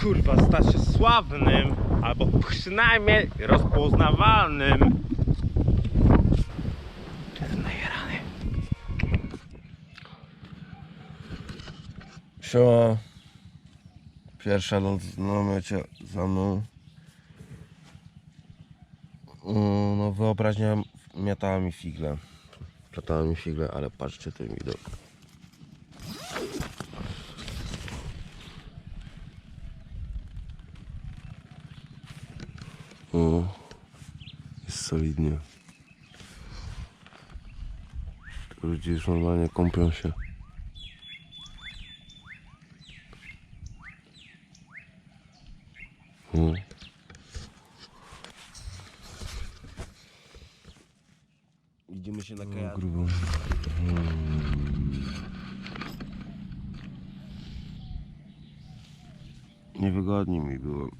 kurwa stać się sławnym, albo przynajmniej rozpoznawalnym. Jestem najerany. Siema. Pierwsza noc na namiocie za mną. Mm, No wyobraźnia miotała mi figle. Platała mi figle, ale patrzcie ten widok. O, jest solidnie. Ludzie już normalnie kąpią się. Hmm. Idziemy się na kajak. grubo. Niewygodnie mi było.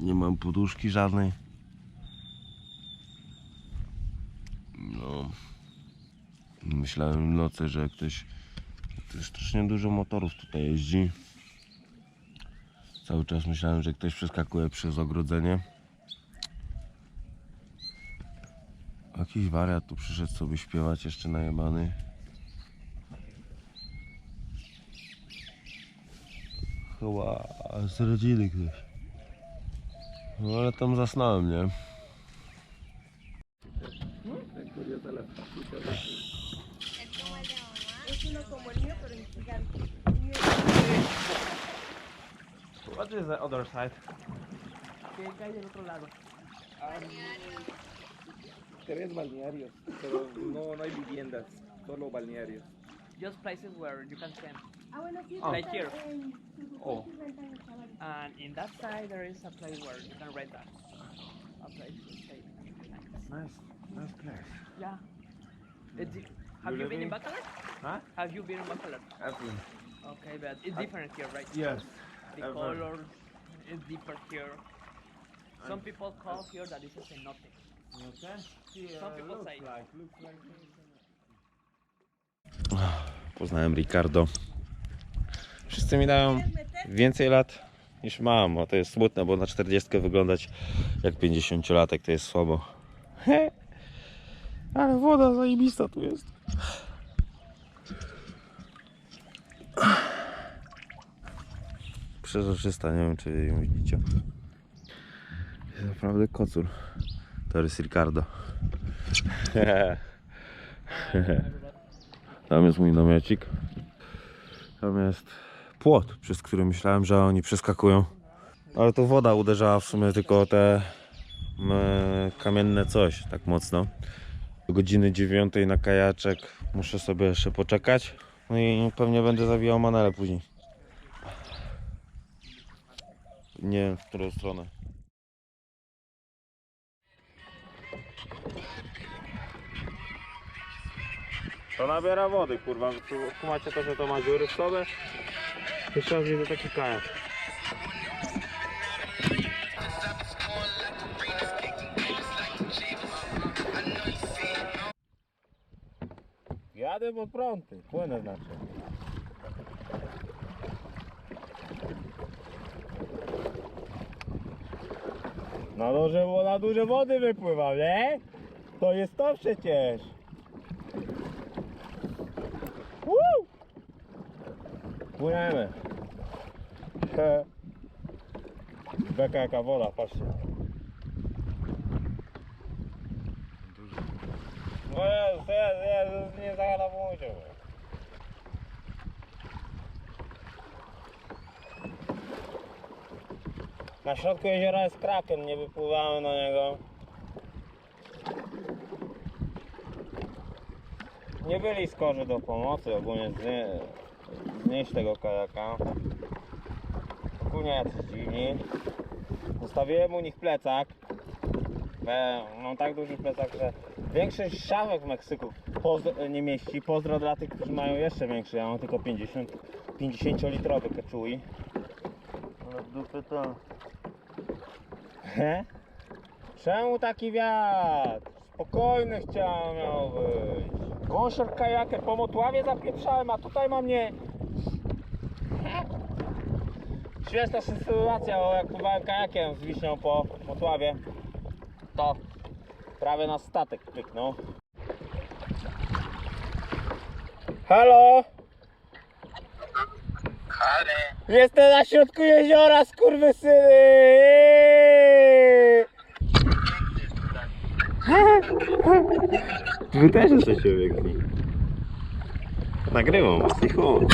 Nie mam poduszki żadnej. No. Myślałem w nocy, że ktoś. To strasznie dużo motorów tutaj jeździ. Cały czas myślałem, że ktoś przeskakuje przez ogrodzenie. Jakiś wariat tu przyszedł sobie śpiewać jeszcze najebany. Chyba z rodziny ktoś. No ale tam zasnąłem, nie? What is the other side? Que cae del otro lado. Tres balnearios, pero no, no hay viviendas, solo balnearios. Just places where you can camp. Bueno, sí, Like here. Oh. Suzuki rentan el chaval. And in that side there is a place where you can rent that. A place to stay. Nice, nice place. Yeah. It's di- have You you been in living- Bacalar? Huh? Have you been in Bacalar? Everything. Okay, but it's different here, right? Yes. The ever. color is deeper here. Some people call here that this is a nothing. Okay. Some people say. Poznałem Ricardo. Wszyscy mi dają więcej lat niż mam, bo to jest smutne, bo na 40 wyglądać jak 50-latek to jest słabo. Ale woda zajebista tu jest. Przezroczysta, nie wiem czy ją widzicie. Jest naprawdę kocur. To jest Ricardo. Tam jest mój namiocik. Tam jest płot, przez który myślałem, że oni przeskakują. Ale to woda uderzała w sumie tylko te mm, kamienne coś tak mocno. Do godziny dziewiątej na kajaczek muszę sobie jeszcze poczekać. No i pewnie będę zawijał manele później. Nie wiem w którą stronę. To nabiera wody, kurwa. Kumacie to, że to ma dziury w sobie? Jeszcze raz widzę taki kajak. Jadę pod prąty, płynę znaczy. Na duże, na duże wody wypływam, nie? To jest to przecież. Płyniemy. Beka jaka woda, patrzcie. No jest, jest, jest, nie zagadawujcie. Na środku jeziora jest kraken, nie wypływamy na niego. Nie byli skorzy do pomocy, ogólnie znie, znieść tego kajaka. Ogólnie jacyś dziwni. Zostawiłem u nich plecak. Mam tak duży plecak, że większość szafek w Meksyku pozdro, nie mieści. Pozdro dla tych, którzy mają jeszcze większy. Ja mam tylko 50, 50 litrowy kechui. Ale dupy to... He? Czemu taki wiatr? Spokojny chciałem miał być. Gąsior kajakę po motławie zapieprzałem, a tutaj mam nie... Śmieszna sytuacja, bo jak pływałem kajakiem z Wiśnią po Motławie, to prawie na statek pyknął. Halo? Jestem na środku jeziora, skurwysyny! Wy też jesteście piękni. Nagrywam was i chuj.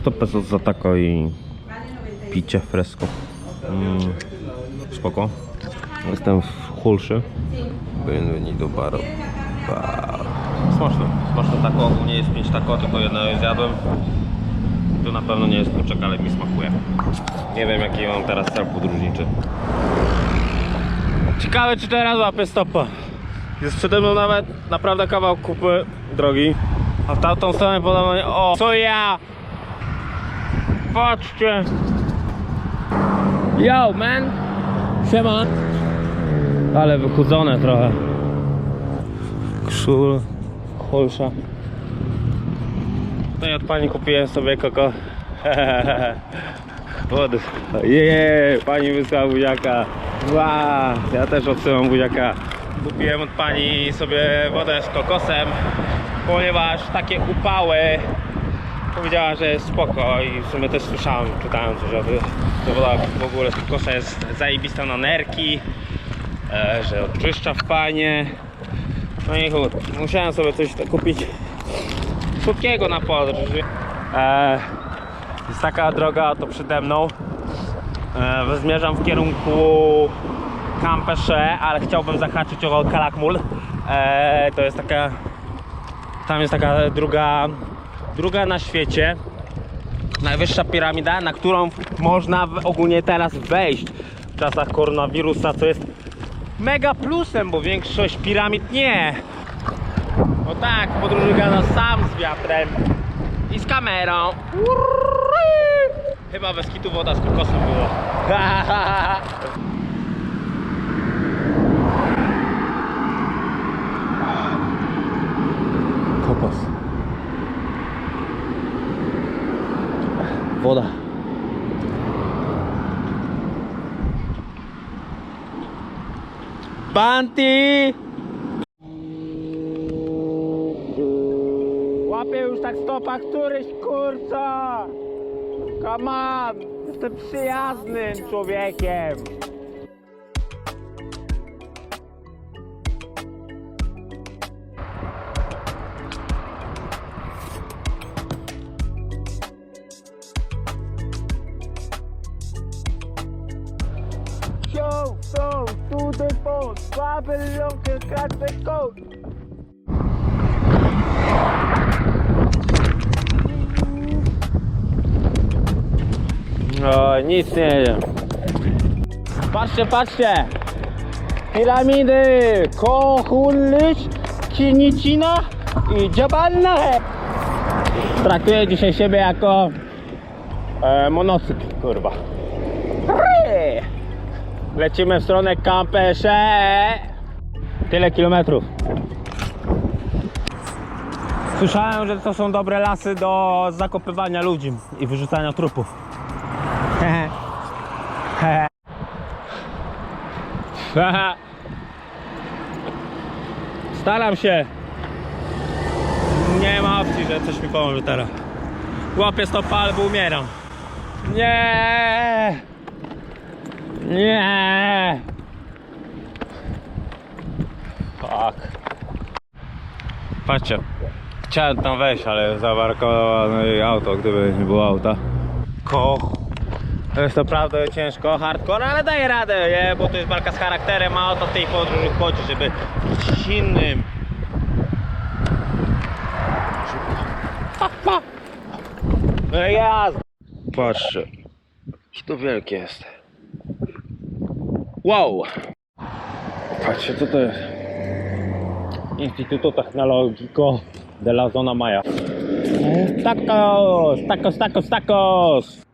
Sto pesos za tako i picie fresco. Mm, spoko. Jestem w Hulszy. Bienvenido baro. Bar. Smaczne. Smaczne tako. Ogólnie jest pięć tako, tylko jedno zjadłem. Tu na pewno nie jest kurczak, ale mi smakuje. Nie wiem jaki mam teraz cel podróżniczy. Ciekawe czy teraz łapię stopa. Jest przede mną nawet naprawdę kawał kupy drogi. A w tamtą stronę podobno... O, co ja! Patrzcie! Yo, man! Siema! Ale wychudzone trochę. Krzul, holsza. No i od pani kupiłem sobie koko. Wody. Jeee, pani wysłała buziaka. Ła, ja też odsyłam buziaka. Kupiłem od pani sobie wodę z kokosem, ponieważ takie upały powiedziała, że jest spoko i w sumie też słyszałem, czytałem coś o tym, w ogóle z kokosa jest zajebista na nerki, e, że oczyszcza w panie. No i chuj, musiałem sobie coś kupić słodkiego na podróż. E, jest taka droga to przede mną. E, zmierzam w kierunku Campeche, ale chciałbym zahaczyć o Kalakmul. To jest taka tam jest taka druga druga na świecie najwyższa piramida, na którą można ogólnie teraz wejść w czasach koronawirusa, co jest mega plusem, bo większość piramid nie. No tak, podróży gada sam z wiatrem i z kamerą. Chyba bez kitu woda z kokosem było. Woda. Banty! Łapię już tak stopa któryś kurca! Come on! Jestem przyjaznym człowiekiem! Nic nie wiem. Patrzcie, patrzcie! Piramidy Kohulic, Kinicina i Jabalna. Traktuję dzisiaj siebie jako e, kurwa. Lecimy w stronę Campeche. Tyle kilometrów. Słyszałem, że to są dobre lasy do zakopywania ludzi i wyrzucania trupów. Staram się. Nie ma opcji, że coś mi pomoże teraz. Łapię stopa albo umieram. Nie. Nie. Fuck. Patrzcie. Chciałem tam wejść, ale zabarkowało auto, gdyby nie było auta. Koch. To jest naprawdę ciężko, hardcore, ale daję radę, nie? Bo to jest walka z charakterem, a o to w tej podróży chodzi, żeby być innym. No jazda. Jakie to wielkie jest. Wow. Patrzcie, co to jest. Instytuto Tecnológico de la Zona Maya. Tacos, tacos, tacos, tacos.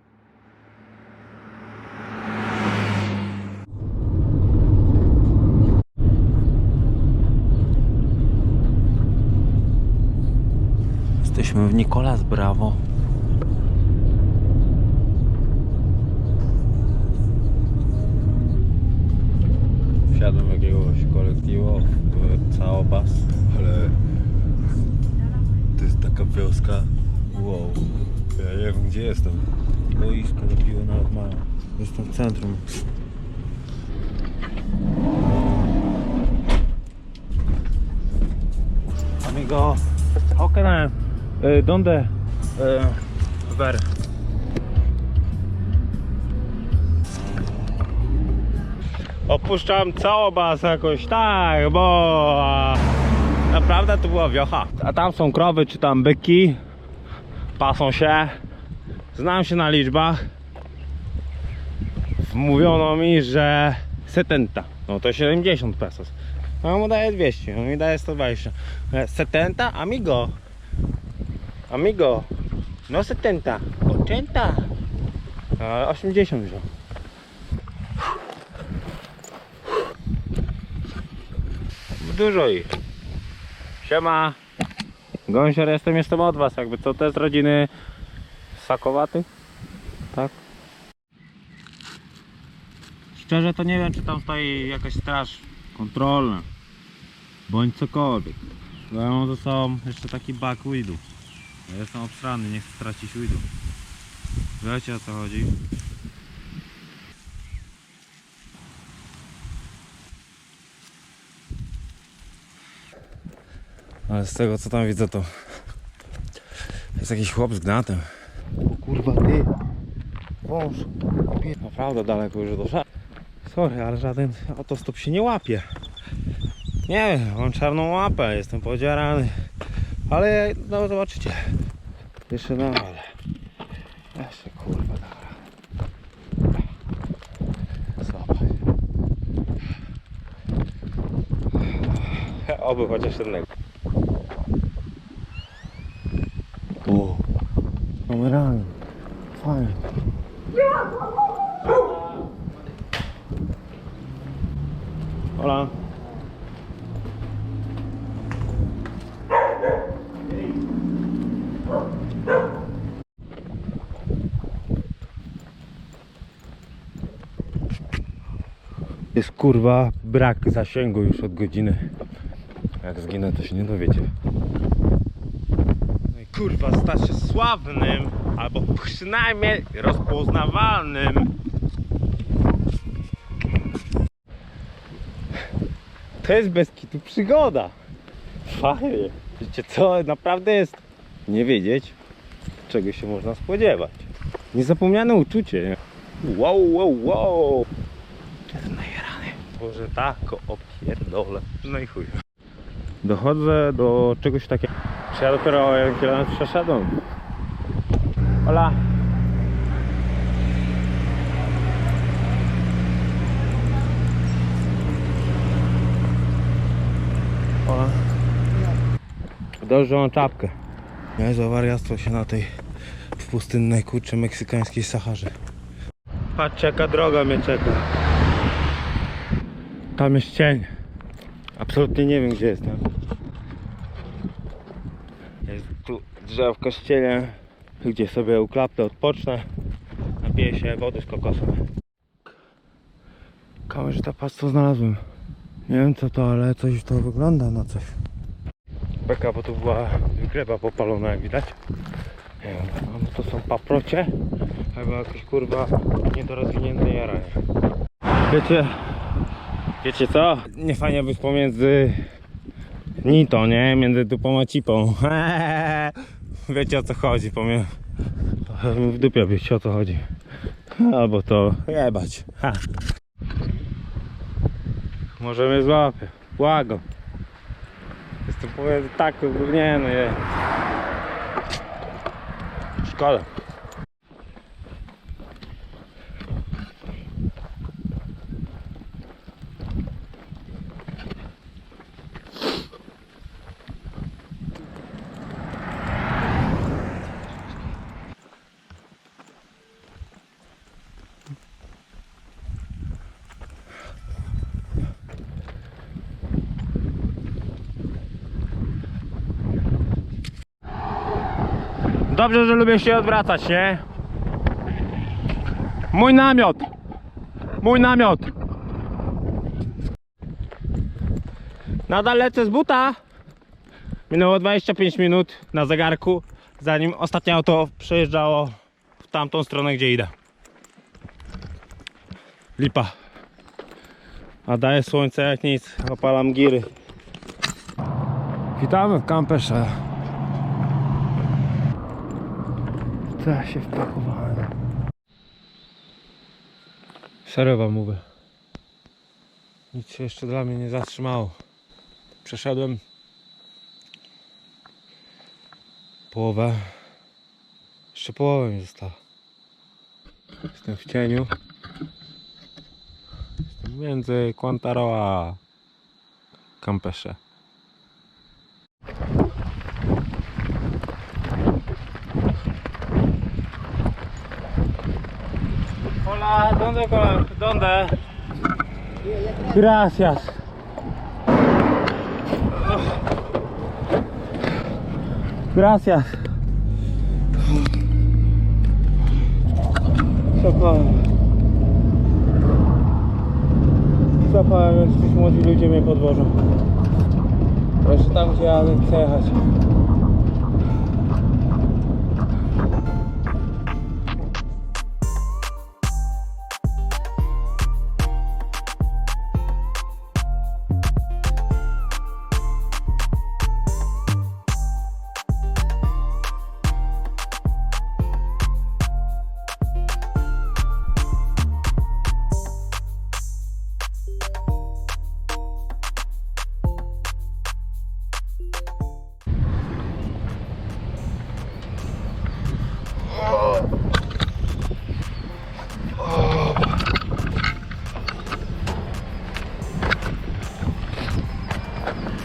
Jesteśmy w Nicolas Bravo. Wsiadłem jakiegoś kolektywu w Caobas. Ale to jest taka wioska. Wow. Ja nie wiem gdzie jestem. Boisko do piły nawet mają. Jestem w centrum. Amigo, how can I... Uh, donde... Uh, ver. Opuszczam całobas jakoś tak, bo naprawdę to była wiocha. A tam są krowy czy tam byki. Pasą się. Znam się na liczbach. Mówiono mi, że 70. No to 70 pesos. A on mu daje 200, on mi daje 120. E, 70, amigo. Amigo. No 70. 80. A 80 wziął. Dużo ich. Siema. Gąsior, jestem, jestem od was. Jakby co, to jest rodziny Sakowatych? Tak? Szczerze to nie wiem, czy tam stoi jakaś straż kontrolna. Bądź cokolwiek. Ja mam ze sobą jeszcze taki bak weedu. Ja jestem obstrany, nie chcę stracić weedu. Wiecie o co chodzi? Ale z tego co tam widzę to jest jakiś chłop z gnatem. O kurwa ty. Wąż. Naprawdę daleko już doszedł. Sorry, ale żaden autostop się nie łapie. Nie wiem, mam czarną łapę, jestem podzierany. Ale no zobaczycie. Jeszcze no ale. Jeszcze kurwa dobra. Zobacz. Oby chociaż jednego. O, mamy rano. Jest kurwa brak zasięgu już od godziny. Jak zginę to się nie dowiecie. No i kurwa stać się sławnym albo przynajmniej rozpoznawalnym. To jest bez kitu przygoda. Fajnie. Wiecie co? Naprawdę jest nie wiedzieć, czego się można spodziewać. Niezapomniane uczucie. Wow, wow, wow. Boże, tak opierdolę. No i chuj. Dochodzę do czegoś takiego. Czy ja dopiero o 1 km przeszedłem? Hola. Hola. Dobrze, że mam czapkę. Niezłe wariactwo się na tej w pustynnej kurczy meksykańskiej Saharze. Patrzcie jaka droga mnie czeka. Tam jest cień. Absolutnie nie wiem gdzie jestem. Jest tu drzewo w kościele, gdzie sobie uklapnę, odpocznę. Napiję się wody z kokosem. Kamerzyta co znalazłem. Nie wiem co to, ale coś to wygląda na coś. Beka, bo tu była gleba popalona jak widać. No to są paprocie. Chyba jakieś kurwa niedorozwinięte jaranie. Wiecie, wiecie co? Nie fajnie być pomiędzy Nito, nie? Między dupą a cipą. Wiecie o co chodzi, powiem. W dupie wiecie o co chodzi. Albo to jebać. Ha. Może mnie złapie. Błagam. Jestem pomiędzy tak, nie no nie. Szkoda. Dobrze, że lubię się odwracać, nie? Mój namiot! Mój namiot! Nadal lecę z buta! Minęło 25 minut na zegarku, zanim ostatnie auto przejeżdżało w tamtą stronę, gdzie idę. Lipa. A daje słońce jak nic, opalam giry. Witamy w kamperze. Ja się wpakowałem. Serio mówię. Nic się jeszcze dla mnie nie zatrzymało. Przeszedłem połowę. Jeszcze połowę mi została. Jestem w cieniu. Jestem między Quantaro a ¿dónde, dónde? Gracias. Gracias. Zapałem. Zapałem, więc ci młodzi ludzie mnie podwożą. Jeszcze tam, gdzie ja chcę jechać.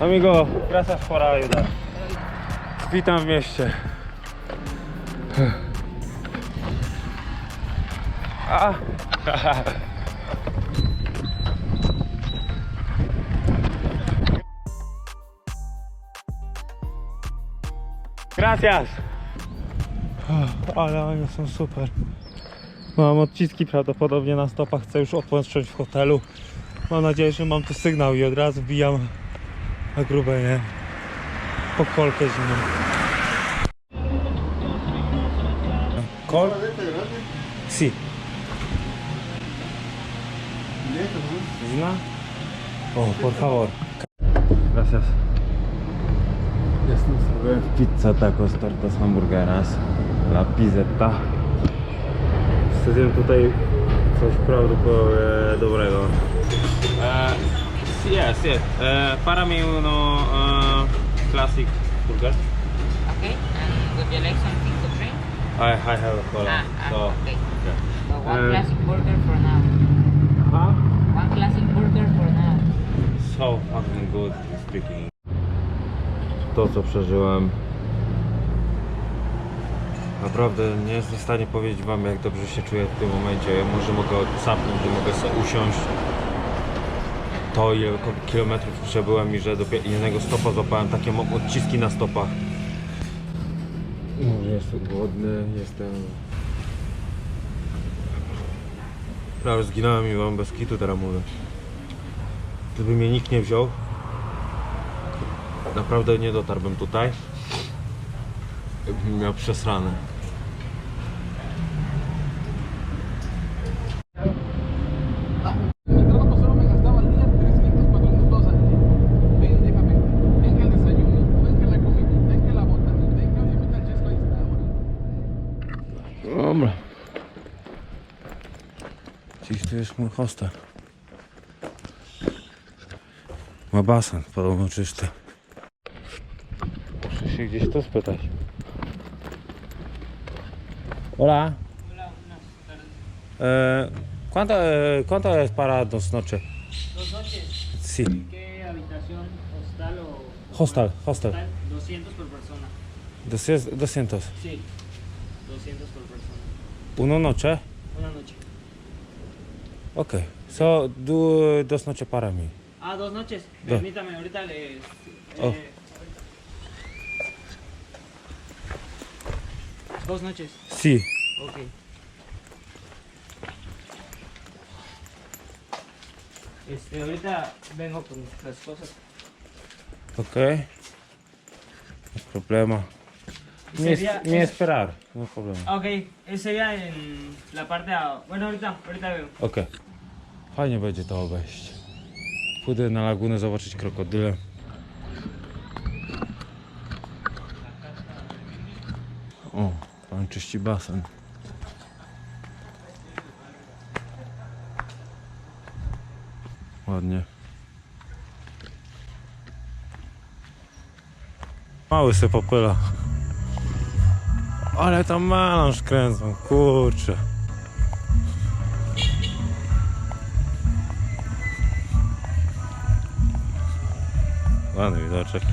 Amigo, gracias por ayudar. Witam w mieście. A. Gracias. Ale one są super. Mam odciski prawdopodobnie na stopach, chcę już odpocząć w hotelu. Mam nadzieję, że mam tu sygnał i od razu wbijam na grube, nie? Po kolkę zimną. Kol? Si. Zina? O, por favor. Gracias. Jestem sobie w pizza tacos tortas hamburgeras. La pizzetta. Zjadłem tutaj coś prawdopodobnie dobrego. Uh, yes, yes. Uh, para mí uno uh, classic burger. Okay, and would you like something to drink? I, I have a cola. Ah, ah, so, okay. yeah. So one Uh, classic burger for now. Huh? One classic burger for now. So fucking good speaking. To co przeżyłem. Naprawdę nie jestem w stanie powiedzieć wam jak dobrze się czuję w tym momencie. Ja może mogę odsapnąć, że mogę sobie usiąść. To ile kilometrów przebyłem i że dopiero jednego stopa złapałem takie mam odciski na stopach. Może jestem głodny, jestem... Prawie zginąłem i wam bez kitu teraz mówię. Gdyby mnie nikt nie wziął, naprawdę nie dotarłbym tutaj. Miał przesrane. Jest mój hostel. Ma basen, podobno czysty. Muszę się gdzieś to spytać. Hola. Eh, ¿cuánto, eh, ¿Cuánto es para dos noches? Dos noches. Sí. ¿Qué habitación? ¿Hostal o Hostel, hostel. hostal? 200 por persona. 200. 200. Sí. 200 por persona. Una noche. Una noche. Ok. So, du, dos noches para mí. Ah, dos noches. Dos. Permítame, ahorita. Oh. eh, Dos noches. Si. Ok. Este, ahorita vengo con las cosas. Ok. No hay problema. Y sería- Nie esperar. No problema. Ah, Ok, ese sería en la parte a... Bueno, ahorita, ahorita veo. Okej. Fajnie będzie to obejść. Pójdę na lagunę zobaczyć krokodyle. O, pan czyści basen. Ładnie. Mały se popyla. Ale tam melanż kręcą, kurczę. Ładny widoczek.